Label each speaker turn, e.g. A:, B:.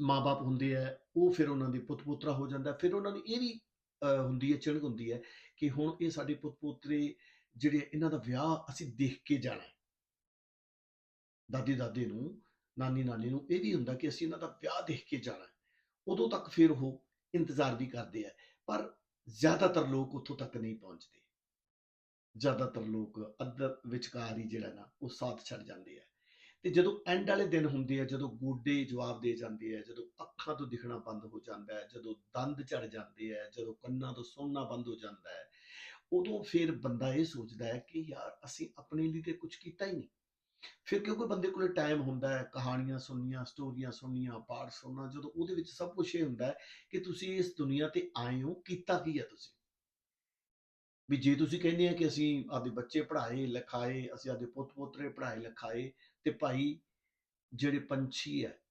A: ਮਾਪੇ ਹੁੰਦੇ ਆ ਉਹ ਫਿਰ ਉਹਨਾਂ ਦੇ ਪੁੱਤ ਪੁੱਤਰਾ ਹੋ ਜਾਂਦਾ। ਫਿਰ ਉਹਨਾਂ ਨੂੰ ਇਹ ਵੀ ਅਹ, ਹੁੰਦੀ ਹੈ ਚਿਣਕ ਹੁੰਦੀ ਹੈ ਕਿ ਹੁਣ ਇਹ ਸਾਡੇ ਪੁੱਤ ਪੁੱਤਰੇ ਜਿਹੜੇ ਇਹਨਾਂ ਦਾ ਵਿਆਹ ਅਸੀਂ ਦੇਖ ਕੇ ਜਾਣਾ ਹੈ। ਦਾਦੀ ਦਾਦੇ ਨੂੰ ਨਾਨੀ ਨਾਨੀ ਨੂੰ ਇਹ ਵੀ ਹੁੰਦਾ ਕਿ ਅਸੀਂ ਇਹਨਾਂ ਦਾ ਵਿਆਹ ਦੇਖ ਕੇ ਜਾਣਾ ਉਦੋਂ ਤੱਕ ਫਿਰ ਉਹ ਇੰਤਜ਼ਾਰ ਵੀ ਕਰਦੇ ਆ ਪਰ ਜ਼ਿਆਦਾਤਰ ਲੋਕ ਉੱਥੋਂ ਤੱਕ ਨਹੀਂ ਪਹੁੰਚਦੇ। ਜ਼ਿਆਦਾਤਰ ਲੋਕ ਅੱਧ ਵਿਚਕਾਰ ਹੀ ਜਿਹੜਾ ਨਾ ਉਹ ਸਾਥ ਛੱਡ ਜਾਂਦੇ ਆ। ਤੇ ਜਦੋਂ ਐਂਡ ਵਾਲੇ ਦਿਨ ਹੁੰਦੇ ਆ, ਜਦੋਂ ਗੋਡੇ ਜਵਾਬ ਦੇ ਜਾਂਦੇ ਆ, ਜਦੋਂ ਅੱਖਾਂ ਤੋਂ ਦਿਖਣਾ ਬੰਦ ਹੋ ਜਾਂਦਾ ਹੈ, ਜਦੋਂ ਦੰਦ ਝੜ ਜਾਂਦੇ ਆ, ਜਦੋਂ ਕੰਨਾਂ ਤੋਂ ਸੁਣਨਾ ਬੰਦ ਹੋ ਜਾਂਦਾ ਹੈ, ਉਦੋਂ ਫਿਰ ਬੰਦਾ ਇਹ ਸੋਚਦਾ ਹੈ ਕਿ ਯਾਰ ਅਸੀਂ ਆਪਣੇ ਲਈ ਤੇ ਕੁਝ ਕੀਤਾ ਹੀ ਨਹੀਂ। ਫਿਰ ਕਿਉਂਕਿ ਬੰਦੇ ਕੋਲੇ ਟਾਈਮ ਹੁੰਦਾ ਹੈ, ਕਹਾਣੀਆਂ ਸੁਣਨੀਆਂ ਸਟੋਰੀਆਂ ਸੁਣਨੀਆਂ, ਪਾਠ ਸੁਣਨਾ, ਜਦੋਂ ਉਹਦੇ ਵਿੱਚ ਸਭ ਕੁਝ ਇਹ ਹੁੰਦਾ ਹੈ ਕਿ ਤੁਸੀਂ ਇਸ ਦੁਨੀਆ ਤੇ ਆਏ ਹੋ, ਕੀਤਾ ਕੀ ਹੈ ਤੁਸੀਂ? ਵੀ ਜੇ ਤੁਸੀਂ ਕਹਿੰਦੇ ਆ ਕਿ ਅਸੀਂ ਆਪਦੇ ਬੱਚੇ ਪੜ੍ਹਾਏ, ਲਿਖਾਏ, ਅਸੀਂ ਆਪਦੇ ਪੁੱਤ ਪੋਤਰੇ ਪੜ੍ਹਾਏ, ਲਿਖਾਏ ਤੇ ਭਾਈ ਜਿਹੜੇ ਪੰਛੀ ਹੈ